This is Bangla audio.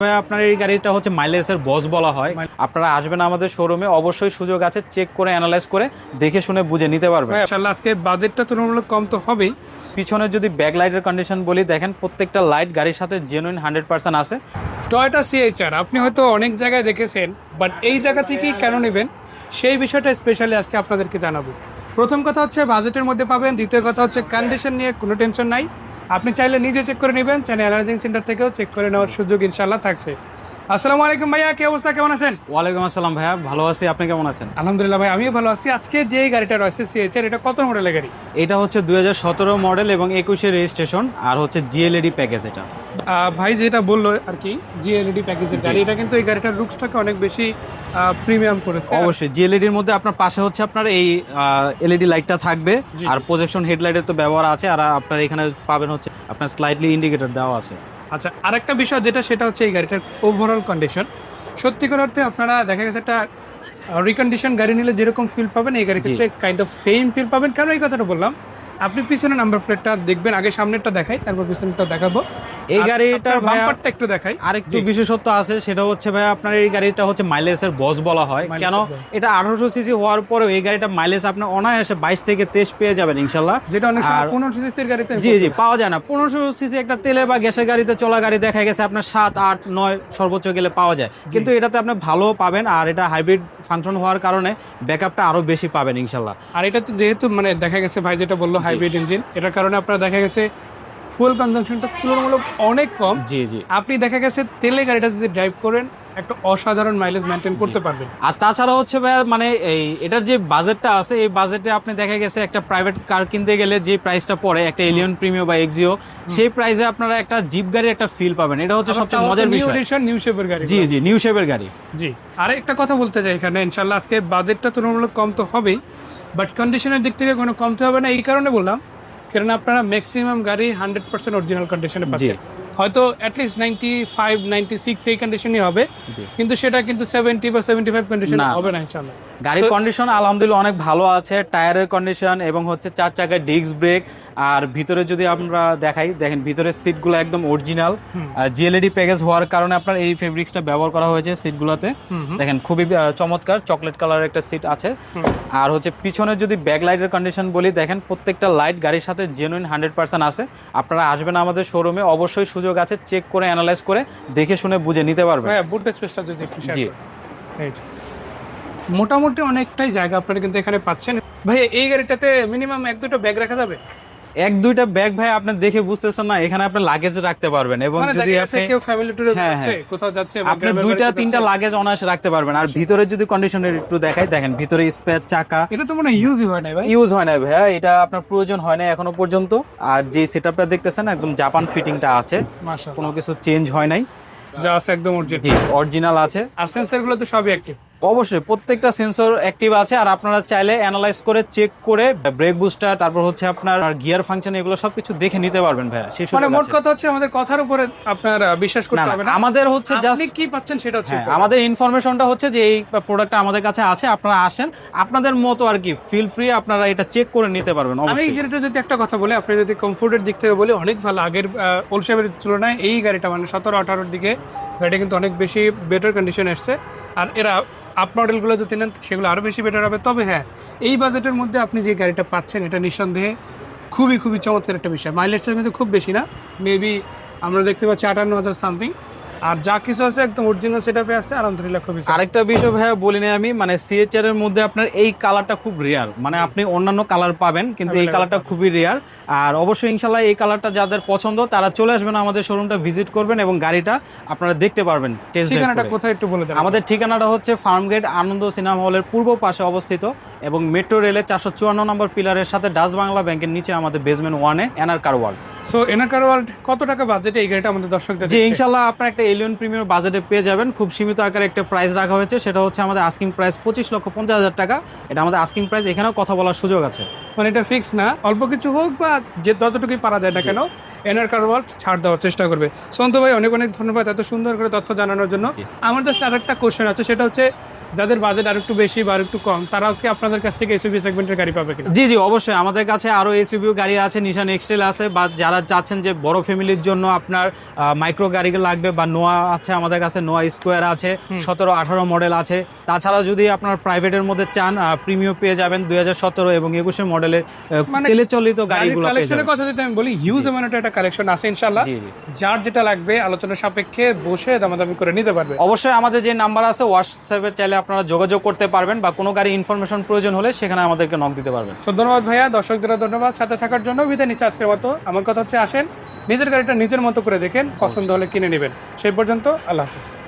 আপনার এই গাড়িটা হচ্ছে মাইলেজের বস বলা হয়। আপনারা আসবেন আমাদের শোরুমে অবশ্যই সুযোগ আছে চেক করে অ্যানালাইজ করে দেখে শুনে বুঝে নিতে পারবেন। মাশাআল্লাহ আজকে বাজেটটা তুলনামূলক কম তো হবেই। পিছনে যদি ব্যাক লাইটের কন্ডিশন বলি দেখেন প্রত্যেকটা লাইট গাড়ির সাথে জেনুইন হান্ড্রেড পার্সেন্ট আছে। টয়োটা সিএইচআর আপনি হয়তো অনেক জায়গায় দেখেছেন বাট এই জায়গা থেকেই কেন নেবেন? সেই বিষয়টা স্পেশালি আজকে আপনাদেরকে জানাব। প্রথম কথা হচ্ছে বাজেটের মধ্যে পাবেন দ্বিতীয় কথা হচ্ছে কন্ডিশন নিয়ে কোনো টেনশন নাই। আপনি চাইলে নিজে চেক করে নেবেন। চ্যানেল অ্যানালাইজিং সেন্টার থেকেও চেক করে নেওয়ার সুযোগ ইনশাল্লাহ থাকছে। আসসালামু আলাইকুম ভাইয়া কি অবস্থা? কেমন আছেন? ওয়ালাইকুম আসসালাম ভাইয়া ভালো আছি। আপনি কেমন আছেন? আলহামদুলিল্লাহ ভাই আমিও ভালো আছি। আজকে যে গাড়িটা রয়েছে সিএইচআর এটা কত মডেলের গাড়ি? এটা হচ্ছে দুই হাজার সতেরো মডেল এবং একুশে রেজিস্ট্রেশন আর হচ্ছে জিএলইডি প্যাকেজ এটা। ভাই যেটা বলল আর কি জিএলইডি প্যাকেজের গাড়ি এটা কিন্তু এই গাড়িটার লুকসটাকে অনেক বেশি প্রিমিয়াম করেছে। অবশ্যই জিএলইডির মধ্যে আপনার পাশে হচ্ছে আপনার এই এলইডি লাইটটা থাকবে আর প্রজেকশন হেডলাইটের তো ব্যবহার আছে আর আপনার এখানে পাবেন হচ্ছে আপনার স্লাইডলি ইন্ডিকেটর দেওয়া আছে। আচ্ছা আরেকটা বিষয় যেটা সেটা হচ্ছে এই গাড়িটার ওভারঅল কন্ডিশন সত্যি সত্যিকার অর্থে আপনারা দেখা গেছে একটা রিকন্ডিশন গাড়ি নিলে যেরকম ফিল পাবেন এই গাড়ির ক্ষেত্রে কাইন্ড অফ সেম ফিল পাবেন। কেন এই কথাটা বললাম আপনি পিছনে নাম্বার প্লেটটা দেখবেন আগে সামনেরটা দেখাই তারপর পিছনেরটা দেখাবো। এই গাড়িটার বাম্পারটা একটু দেখাই। আরেকটু বিশেষত্ব আছে সেটা হচ্ছে ভাই আপনার এই গাড়িটা হচ্ছে মাইলেজের বস বলা হয়। কেন? এটা আঠারোশো সিসি হওয়ার পরেও এই গাড়িটা মাইলেজ আপনার অনায়াসে বাইশ থেকে তেইশ পেয়ে যাবেন ইনশাল্লাহ। যেটা অনেক সময় আর- সিসির গাড়িতে জি জি পাওয়া যায় না। পনেরোশো সিসি একটা তেলের বা গ্যাসের গাড়িতে চলা গাড়ি দেখা গেছে আপনার সাত আট নয় সর্বোচ্চ গেলে পাওয়া যায়। কিন্তু এটাতে আপনি ভালো পাবেন আর এটা হাইব্রিড ফাংশন হওয়ার কারণে ব্যাকআপটা আরও বেশি পাবেন ইনশাল্লাহ। আর এটা তো যেহেতু মানে দেখা গেছে ভাই যেটা বলল হাইব্রিড ইঞ্জিন এটার কারণে আপনার দেখা গেছে ফুয়েল কনজাম্পশনটা তুলনামূলক অনেক কম। জি জি। আপনি দেখা গেছে তেলে গাড়িটা যদি ড্রাইভ করেন একটা অসাধারণ মাইলেজ মেনটেন করতে পারবেন। আর তাছাড়া হচ্ছে ভাইয়া মানে এই এটার যে বাজেটটা আছে এই বাজেটে আপনি দেখা গেছে একটা প্রাইভেট কার কিনতে গেলে যে প্রাইসটা পড়ে একটা এলিয়ন প্রিমিও বা এক্সিও সেই প্রাইসে আপনারা একটা জিপ গাড়ির একটা ফিল পাবেন। এটা হচ্ছে সবচেয়ে মজার নিউ বিষয়। এডিশন নিউ শেপের গাড়ি জি জি নিউ শেপের গাড়ি। জি। আর একটা কথা বলতে চাই এখানে ইনশাল্লাহ আজকে বাজেটটা তুলনামূলক কম তো হবেই বাট কন্ডিশনের দিক থেকে কোনো কমতে হবে না এই কারণে বললাম কারণ আপনারা ম্যাক্সিমাম গাড়ি হান্ড্রেড পার্সেন্ট অরিজিনাল কন্ডিশনে পাচ্ছেন। হয়তো at least ninety five ninety six এই কন্ডিশনই হবে। কিন্তু সেটা কিন্তু সেভেন্টি বা সেভেন্টি ফাইভ কন্ডিশন হবে না ইনশাল্লাহ গাড়ির কন্ডিশন আলহামদুলিল্লাহ অনেক ভালো আছে টায়ারের কন্ডিশন এবং হচ্ছে চার চাকায় ডিস্ক ব্রেক আর ভিতরে যদি আমরা দেখাই দেখেন ভিতরের সিটগুলো একদম অরিজিনাল জিএলইডি প্যাকেজ হওয়ার কারণে আপনার এই ফেব্রিক্সটা ব্যবহার করা হয়েছে সিটগুলোতে দেখেন খুবই চমৎকার চকলেট কালারের একটা সিট আছে। আর হচ্ছে পিছনে যদি ব্যাক লাইটের কন্ডিশন বলি দেখেন প্রত্যেকটা লাইট গাড়ির সাথে জেনুইন হান্ড্রেড পার্সেন্ট আছে। আপনারা আসবেন আমাদের শোরুমে অবশ্যই সুযোগ আছে চেক করে অ্যানালাইজ করে দেখে শুনে বুঝে নিতে পারবেন। ভাইয়া বুট স্পেসটা যদি জি। মোটামুটি অনেকটাই জায়গা আপনারা কিন্তু এখানে পাচ্ছেন। ভাই এই গাড়িটাতে মিনিমাম এক দুটো ব্যাগ রাখা যাবে? এক দুইটা ব্যাগ ভাই আপনি দেখে বুঝতেছেন না এখানে আপনি লাগেজ রাখতে পারবেন এবং মানে যদি আপনি কেউ ফ্যামিলি ট্যুরে যাচ্ছে হ্যাঁ। কোথাও যাচ্ছে আপনি দুইটা তিনটা লাগেজ অনায়াসে রাখতে পারবেন। আর ভিতরে যদি কন্ডিশনের একটু দেখাই দেখেন ভিতরে স্পেয়ার চাকা। এটা তো মনে হয় ইউজই হয় না ভাই। ইউজ হয় না ভাইয়া এটা আপনার প্রয়োজন হয় না এখনও পর্যন্ত। আর যে সেটআপটা দেখতেছেন একদম জাপান ফিটিংটা আছে। কোনো কিছু চেঞ্জ হয় নাই। যা আছে একদম অরিজিনাল আছে। আর সেন্সরগুলো তো সবই অ্যাক্টিভ অবশ্যই প্রত্যেকটা সেন্সর অ্যাক্টিভ আছে আর আপনারা চাইলে অ্যানালাইজ করে চেক করে ব্রেক বুস্টার তারপর হচ্ছে আপনার গিয়ার ফাংশন এগুলো সবকিছু দেখে নিতে পারবেন ভাইয়া সেই মানে মোট কথা হচ্ছে আমাদের কথার উপরে আপনার বিশ্বাস করতে হবে না। আমাদের হচ্ছে জাস্ট কি পাচ্ছেন সেটা হচ্ছে হ্যাঁ আমাদের ইনফরমেশনটা হচ্ছে যে এই প্রোডাক্টটা আমাদের কাছে আছে আপনারা আসেন। আপনাদের মতো আর কি ফিল ফ্রি আপনারা এটা চেক করে নিতে পারবেন আমি এই গাড়িটা যদি একটা কথা বলি আপনি যদি কমফোর্টের দিক থেকে বলি অনেক ভালো। আগের ওলসেপের তুলনায় এই গাড়িটা মানে সতেরো আঠারোর দিকে গাড়িটা কিন্তু অনেক বেশি বেটার কন্ডিশন এসছে। আর এরা আপ মডেলগুলো যদি নেন, সেগুলো আরও বেশি বেটার হবে। তবে হ্যাঁ এই বাজেটের মধ্যে আপনি যে গাড়িটা পাচ্ছেন, এটা নিঃসন্দেহে খুবই খুবই চমৎকার একটা বিষয়। মাইলেজটা কিন্তু খুব বেশি না। মেবি আমরা দেখতে পাচ্ছি আটান্ন হাজার সামথিং আর যা কিছু আছে একদম অরিজিনাল সেটআপে আছে আলহামদুলিল্লাহ খুবই। আরেকটা বিষয় ভাইয়া বলিনি আমি মানে সিএচআর এর মধ্যে আপনার এই কালারটা খুব রেয়ার মানে আপনি অন্যান্য কালার পাবেন কিন্তু এই কালারটা খুবই রেয়ার আর অবশ্যই ইনশাল্লাহ এই কালারটা যাদের পছন্দ তারা চলে আসবেন আমাদের শোরুমটা ভিজিট করবেন এবং গাড়িটা আপনারা দেখতে পারবেন ঠিকানাটা কোথায় একটু বলে দেন আমাদের ঠিকানাটা হচ্ছে ফার্মগেট আনন্দ সিনেমা হলের পূর্ব পাশে অবস্থিত এবং মেট্রো রেলের চারশো চুয়ান্ন নম্বর পিলারের সাথে ডাচ বাংলা ব্যাংকের নিচে আমাদের বেসমেন্ট ওয়ানে এনার কার ওয়ার্ল্ড সো এনাকার ওয়ার্ল্ড কত টাকা বাজেটে এই গাড়িটা আমাদের দর্শকদের দিচ্ছে? ইনশাল্লাহ আপনার একটা এলিয়ন প্রিমিয়ার বাজেটে পেয়ে যাবেন। খুব সীমিত আকারে একটা প্রাইস রাখা হয়েছে। সেটা হচ্ছে আমাদের আস্কিং প্রাইস পঁচিশ লক্ষ পঞ্চাশ হাজার টাকা। এটা আমাদের আস্কিং প্রাইস এখানেও কথা বলার সুযোগ আছে। মানে এটা ফিক্স না। অল্প কিছু হোক বা যে যতটুকুই পারা যায় না কেন এনার কারবার ছাড় দেওয়ার চেষ্টা করবে। সন্ত ভাই অনেক অনেক ধন্যবাদ এত সুন্দর করে তথ্য জানানোর জন্য। আমার জাস্ট আরেকটা কোশ্চেন আছে। সেটা হচ্ছে যাদের বাজেট আর একটু বেশি বা একটু কম তারাও কি আপনাদের কাছ থেকে এসইউভি সেগমেন্টের গাড়ি পাবে কিনা? জি জি অবশ্যই। আমাদের কাছে আরও এসইউভি গাড়ি আছে নিশান এক্সটেল আছে বা যারা চাচ্ছেন যে বড় ফ্যামিলির জন্য আপনার মাইক্রো গাড়ি লাগবে বা নোয়া আছে আমাদের কাছে নোয়া স্কোয়ার আছে সতেরো আঠারো মডেল আছে। তাছাড়া যদি আপনার প্রাইভেটের মধ্যে চান প্রিমিয়াম পেয়ে যাবেন দুই হাজার সতেরো এবং একুশে মডেলের মানে তেলে চালিত গাড়িগুলো কালেকশনের কথা যদি আমি বলি হিউজ অ্যামাউন্টের একটা কালেকশন আছে ইনশাল্লাহ জি জি। যার যেটা লাগবে আলোচনা সাপেক্ষে বসে দামাদামি করে নিতে পারবে। অবশ্যই আমাদের যে নাম্বার আছে হোয়াটসঅ্যাপে চাইলে আপনারা যোগাযোগ করতে পারবেন বা কোনো গাড়ি ইনফরমেশন প্রয়োজন হলে সেখানে আমাদেরকে নক দিতে পারবেন। সো ধন্যবাদ ভাইয়া। দর্শকদের ধন্যবাদ সাথে থাকার জন্য। বিদায় নিচ্ছে আজকের মতো। আমার কথা হচ্ছে, আসেন। নিজের গাড়িটা নিজের মতো করে দেখেন, পছন্দ হলে কিনে নেবেন। সেই পর্যন্ত আল্লাহ হাফিজ।